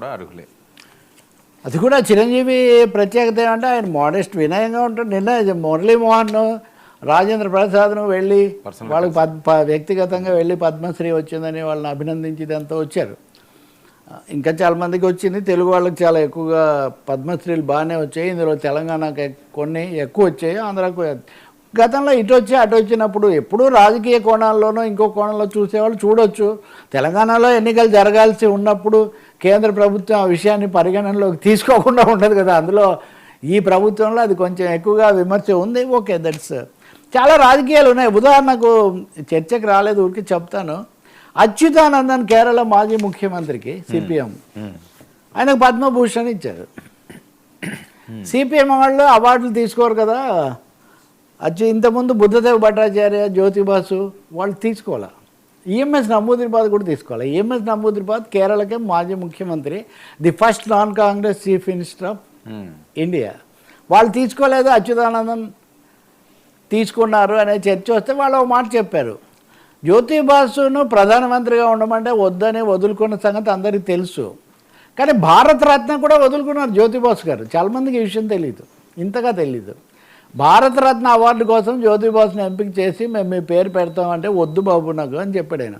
కూడా అర్హులే. అది కూడా చిరంజీవి ప్రత్యేకత ఏమంటే ఆయన మోడెస్ట్ వినయంగా ఉంటాడు. నిన్న మురళీమోహన్ రాజేంద్ర ప్రసాద్ను వెళ్ళి వాళ్ళకి పద్ వ్యక్తిగతంగా వెళ్ళి పద్మశ్రీ వచ్చిందని వాళ్ళని అభినందించి ఇదంతా వచ్చారు. ఇంకా చాలా మందికి వచ్చింది. తెలుగు వాళ్ళకి చాలా ఎక్కువగా పద్మశ్రీలు బాగానే వచ్చాయి. ఇందులో తెలంగాణకి కొన్ని ఎక్కువ వచ్చాయి. ఆంధ్రాకు గతంలో ఇటు వచ్చి అటు వచ్చినప్పుడు ఎప్పుడూ రాజకీయ కోణాల్లోనో ఇంకో కోణంలో చూసేవాళ్ళు చూడొచ్చు. తెలంగాణలో ఎన్నికలు జరగాల్సి ఉన్నప్పుడు కేంద్ర ప్రభుత్వం ఆ విషయాన్ని పరిగణనలోకి తీసుకోకుండా ఉండదు కదా. అందులో ఈ ప్రభుత్వంలో అది కొంచెం ఎక్కువగా విమర్శ ఉంది. ఓకే దట్స్ చాలా రాజకీయాలు ఉన్నాయి. ఉదాహరణకు చర్చకు రాలేదు ఊరికి చెప్తాను. అచ్యుతానందన్ కేరళ మాజీ ముఖ్యమంత్రికి సిపిఎం. ఆయనకు పద్మభూషణ్ ఇచ్చారు. సిపిఎం వాళ్ళు అవార్డులు తీసుకోరు కదా. అచ్చు ఇంతకుముందు బుద్ధదేవ్ భట్టాచార్య జ్యోతిబాసు వాళ్ళు తీసుకోవాలా? ఈఎంఎస్ నమూద్రిపాద్ కూడా తీసుకోవాలి. ఈఎంఎస్ నమూద్రిపాద్ కేరళకే మాజీ ముఖ్యమంత్రి the first non Congress chief minister of um. India. వాళ్ళు తీసుకోలేదు అచ్యుతానందన్? తీసుకున్నారు అనే చర్చ వస్తే వాళ్ళు ఒక మాట చెప్పారు. జ్యోతిబాసును ప్రధానమంత్రిగా ఉండమంటే వద్దని వదులుకున్న సంగతి అందరికీ తెలుసు. కానీ భారతరత్న కూడా వదులుకున్నారు జ్యోతిబాసు గారు. చాలామందికి ఈ విషయం తెలియదు ఇంతగా తెలీదు. భారతరత్న అవార్డు కోసం జ్యోతిబాసును ఎంపిక చేసి మేము మీ పేరు పెడతామంటే వద్దు బాబు నాకు అని చెప్పాడు ఆయన.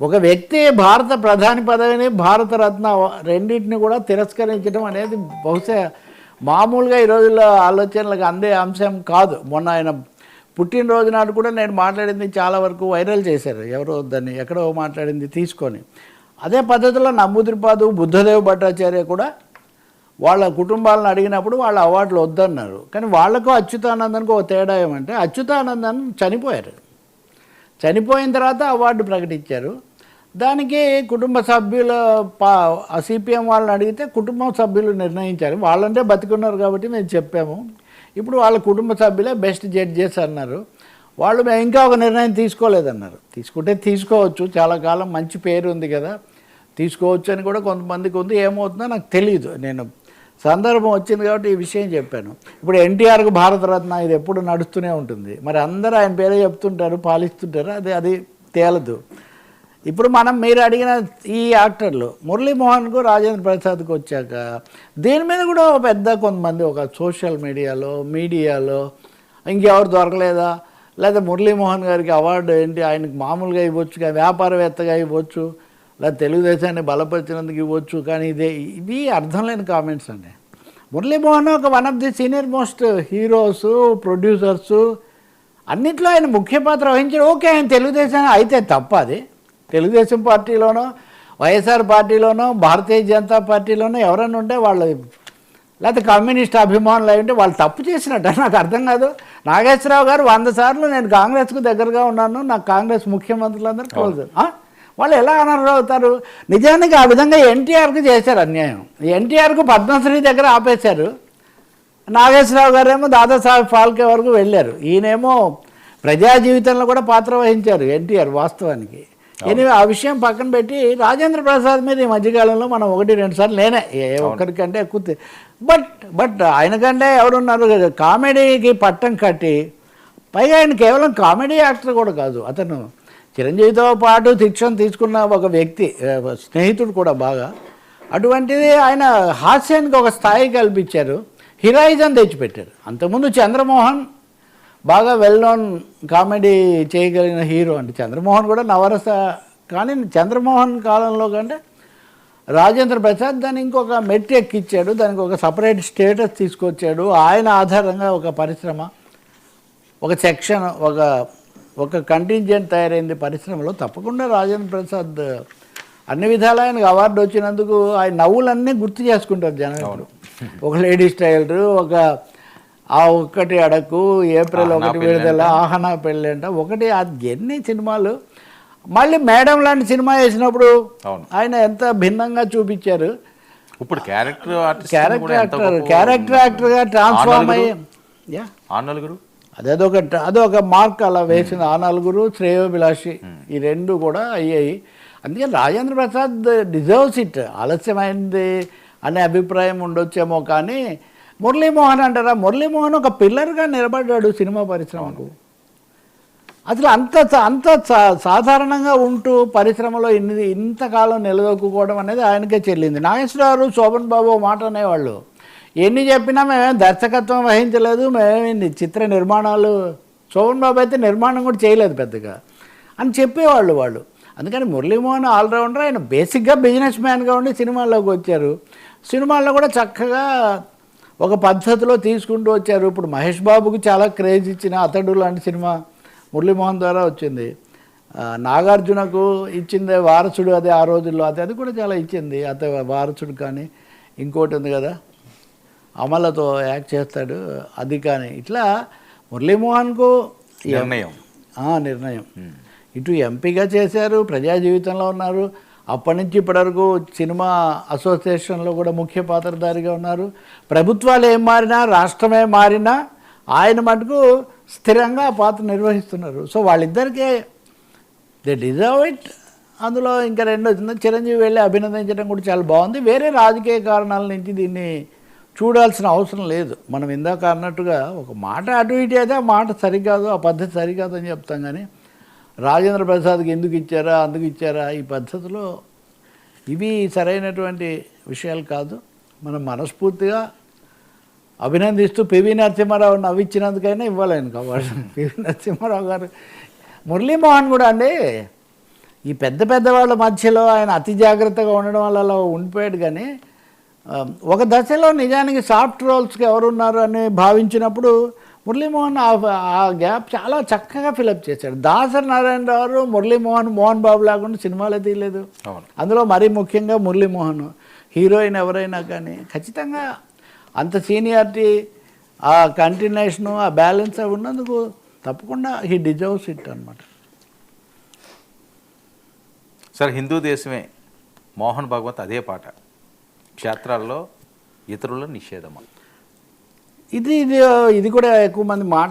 ఒక వ్యక్తి భారత ప్రధాని పదవిని భారతరత్న రెండింటిని కూడా తిరస్కరించడం అనేది బహుశా మామూలుగా ఈ రోజుల్లో ఆలోచనలకు అందే అంశం కాదు. మొన్న ఆయన పుట్టినరోజు నాడు కూడా నేను మాట్లాడింది చాలా వరకు వైరల్ చేశారు. ఎవరో దాన్ని ఎక్కడో మాట్లాడింది తీసుకొని. అదే పద్ధతిలో నమ్మూద్రిపాదు బుద్ధదేవ్ భట్టాచార్య కూడా వాళ్ళ కుటుంబాలను అడిగినప్పుడు వాళ్ళ అవార్డులు వద్దన్నారు. కానీ వాళ్ళకు అచ్యుతానందన్కి ఒక తేడా ఏమంటే అచ్యుతానందన్ చనిపోయారు. చనిపోయిన తర్వాత అవార్డు ప్రకటించారు. దానికి కుటుంబ సభ్యుల పా సిపిఎం వాళ్ళని అడిగితే కుటుంబ సభ్యులు నిర్ణయించారు. వాళ్ళంటే బతికున్నారు కాబట్టి మేము చెప్పాము. ఇప్పుడు వాళ్ళ కుటుంబ సభ్యులే బెస్ట్ జడ్జెస్ అన్నారు. వాళ్ళు మేము ఇంకా ఒక నిర్ణయం తీసుకోలేదన్నారు. తీసుకుంటే తీసుకోవచ్చు. చాలా కాలం మంచి పేరు ఉంది కదా. తీసుకోవచ్చు అని కూడా కొంతమందికి ఉంది. ఏమవుతుందో నాకు తెలియదు నేను సందర్భం వచ్చింది కాబట్టి ఈ విషయం చెప్పాను. ఇప్పుడు ఎన్టీఆర్కు భారతరత్న ఇది ఎప్పుడు నడుస్తూనే ఉంటుంది. మరి అందరూ ఆయన పేరే చెప్తుంటారు పాలిస్తుంటారు అది అది తేలదు. ఇప్పుడు మనం మీరు అడిగిన ఈ యాక్టర్లు మురళీమోహన్కు రాజేంద్ర ప్రసాద్కు వచ్చాక దీని మీద కూడా ఒక పెద్ద కొంతమంది ఒక సోషల్ మీడియాలో మీడియాలో ఇంకెవరు దొరకలేదా? లేదా మురళీమోహన్ గారికి అవార్డు ఏంటి? ఆయనకు మామూలుగా ఇవ్వచ్చు కానీ వ్యాపారవేత్తగా ఇవ్వచ్చు? లేదా తెలుగుదేశాన్ని బలపరిచినందుకు ఇవ్వచ్చు కానీ ఇదే ఇవి అర్థం లేని కామెంట్స్ అండి. మురళీమోహన్ ఒక one of the senior most heroes producers అన్నిట్లో ఆయన ముఖ్య పాత్ర వహించాడు. ఓకే ఆయన తెలుగుదేశం అయితే తప్ప అది. తెలుగుదేశం పార్టీలోనో వైఎస్ఆర్ పార్టీలోనో భారతీయ జనతా పార్టీలోనో ఎవరైనా ఉంటే వాళ్ళు లేకపోతే కమ్యూనిస్ట్ అభిమానులు అయి ఉంటే వాళ్ళు తప్పు చేసినట్ట నాకు అర్థం కాదు. నాగేశ్వరరావు గారు వంద సార్లు నేను కాంగ్రెస్కు దగ్గరగా ఉన్నాను నాకు కాంగ్రెస్ ముఖ్యమంత్రులందరూ క్లోజ్? వాళ్ళు ఎలా అనర్హులు అవుతారు నిజానికి ఆ విధంగా ఎన్టీఆర్కి చేశారు అన్యాయం. ఎన్టీఆర్కు పద్మశ్రీ దగ్గర ఆపేశారు. నాగేశ్వరరావు గారేమో దాదాసాహెబ్ ఫాల్కే వరకు వెళ్ళారు. ఈయనేమో ప్రజా జీవితంలో కూడా పాత్ర వహించారు ఎన్టీఆర్ వాస్తవానికి. ఎనివే ఆ విషయం పక్కన పెట్టి రాజేంద్ర ప్రసాద్ మీద ఈ మధ్యకాలంలో మనం ఒకటి రెండు సార్లు నేనే. ఏ ఒక్కరికంటే ఎక్కువ బట్ బట్ ఆయనకంటే ఎవరున్నారు కామెడీకి పట్టం కట్టి పైగా ఆయన కేవలం కామెడీ యాక్టర్ కూడా కాదు. అతను చిరంజీవితో పాటు శిక్షణ తీసుకున్న ఒక వ్యక్తి స్నేహితుడు కూడా బాగా. అటువంటిది ఆయన హాస్యానికి ఒక స్థాయి కల్పించారు. హిరాయిజన్ తెచ్చిపెట్టారు. అంతకుముందు చంద్రమోహన్ బాగా వెల్ నోన్ కామెడీ చేయగలిగిన హీరో అంటే చంద్రమోహన్ కూడా నవరస కానీ చంద్రమోహన్ కాలంలో కంటే రాజేంద్ర ప్రసాద్ దాన్ని ఇంకొక మెట్టి ఎక్కిచ్చాడు. దానికి ఒక సపరేట్ స్టేటస్ తీసుకొచ్చాడు. ఆయన ఆధారంగా ఒక పరిశ్రమ ఒక సెక్షన్ ఒక ఒక కంటింజెంట్ తయారైంది పరిశ్రమలో. తప్పకుండా రాజేంద్ర ప్రసాద్ అన్ని విధాలా ఆయనకు అవార్డు వచ్చినందుకు ఆయన నవ్వులన్నీ గుర్తు చేసుకుంటారు జనం ఒక లేడీ స్టైలర్ ఒక ఆ ఒక్కటి అడకు ఏప్రిల్ ఒకటి. విడుదల ఆహనా పెళ్ళి అంట ఒకటి అది ఎన్ని సినిమాలు. మళ్ళీ మేడం లాంటి సినిమా వేసినప్పుడు అవును. ఆయన ఎంత భిన్నంగా చూపించారు. ఇప్పుడు క్యారెక్టర్ క్యారెక్టర్ యాక్టర్ క్యారెక్టర్ యాక్టర్గా ట్రాన్స్ఫార్మ్ అయ్యి యా. ఆ నలుగురు అదొక అదొక మార్క్ అలా వేసిన ఆ నలుగురు శ్రేయోభిలాషి ఈ రెండు కూడా అయ్యాయి. అందుకే రాజేంద్ర ప్రసాద్ డిజర్వ్స్ ఇట్. ఆలస్యమైంది అనే అభిప్రాయం ఉండొచ్చేమో కానీ మురళీమోహన్ అంటారా? మురళీమోహన్ ఒక పిల్లర్గా నిలబడ్డాడు సినిమా పరిశ్రమకు. అసలు అంత అంత సా- సాధారణంగా ఉంటూ పరిశ్రమలో ఇన్ని ఇంతకాలం నిలదొక్కుకోవడం అనేది ఆయనకే చెల్లింది. నాగేశ్వరరావు శోభన్ బాబు మాట అనేవాళ్ళు. ఎన్ని చెప్పినా మేమేం దర్శకత్వం వహించలేదు మేమేమి చిత్ర నిర్మాణాలు శోభన్ బాబు అయితే నిర్మాణం కూడా చేయలేదు పెద్దగా. అని చెప్పేవాళ్ళు వాళ్ళు. అందుకని మురళీమోహన్ ఆల్రౌండర్ ఆయన బేసిక్గా బిజినెస్ మ్యాన్గా ఉండి సినిమాల్లోకి వచ్చారు. సినిమాల్లో కూడా చక్కగా ఒక పద్ధతిలో తీసుకుంటూ వచ్చారు. ఇప్పుడు మహేష్ బాబుకి చాలా క్రేజ్ ఇచ్చిన అతడు లాంటి సినిమా మురళీమోహన్ ద్వారా వచ్చింది. నాగార్జునకు ఇచ్చింది వారసుడు అదే ఆ రోజుల్లో. అది అది కూడా చాలా ఇచ్చింది. అత వారసుడు కానీ ఇంకోటి ఉంది కదా? అమలతో యాక్ట్ చేస్తాడు అది కానీ. ఇట్లా మురళీమోహన్కు నిర్ణయం. నిర్ణయం. ఇటు ఎంపీగా చేశారు ప్రజా జీవితంలో ఉన్నారు. అప్పటి నుంచి ఇప్పటివరకు సినిమా అసోసియేషన్లో కూడా ముఖ్య పాత్రధారిగా ఉన్నారు. ప్రభుత్వాలు ఏం మారినా రాష్ట్రమే మారినా ఆయన మటుకు స్థిరంగా ఆ పాత్ర నిర్వహిస్తున్నారు. సో వాళ్ళిద్దరికీ దే డిజర్వ్ ఇట్ అందులో ఇంకా రెండో వచ్చింది. చిరంజీవి వెళ్ళి అభినందించడం కూడా చాలా బాగుంది. వేరే రాజకీయ కారణాల నుంచి దీన్ని చూడాల్సిన అవసరం లేదు. మనం ఇందాక అన్నట్టుగా ఒక మాట అటు ఇటు అయితే ఆ మాట సరికాదు ఆ పద్ధతి సరికాదు అని చెప్తాం కానీ రాజేంద్ర ప్రసాద్కి ఎందుకు ఇచ్చారా అందుకు ఇచ్చారా ఈ పద్ధతిలో ఇవి సరైనటువంటి విషయాలు కాదు. మనం మనస్ఫూర్తిగా అభినందిస్తూ పివి నరసింహారావు నవ్విచ్చినందుకైనా ఇవ్వాలని కాబట్టి. పివి నరసింహారావు గారు మురళీమోహన్ కూడా అండి ఈ పెద్ద పెద్ద వాళ్ళ మధ్యలో ఆయన అతి జాగ్రత్తగా ఉండడం వల్ల అలా ఉండిపోయాడు కానీ ఒక దశలో నిజానికి సాఫ్ట్ రోల్స్కి ఎవరున్నారు అని భావించినప్పుడు మురళీమోహన్ ఆ- ఆ గ్యాప్ చాలా చక్కగా ఫిలప్ చేశాడు. దాసరి నారాయణరావు మురళీమోహన్ మోహన్ బాబు లేకుండా సినిమాలే తీయలేదు. అందులో మరీ ముఖ్యంగా మురళీమోహన్ హీరోయిన్ ఎవరైనా కానీ ఖచ్చితంగా అంత సీనియారిటీ ఆ కంటిన్యూషను ఆ బ్యాలెన్స్ అవి ఉన్నందుకు తప్పకుండా హీ డిజర్వ్స్ ఇట్ అనమాట సార్ హిందూ దేశమే మోహన్ భగవత్ అదే పాట. క్షేత్రాల్లో ఇతరుల నిషేధమా. ఇది ఇది ఇది కూడా ఎక్కువ మంది మాట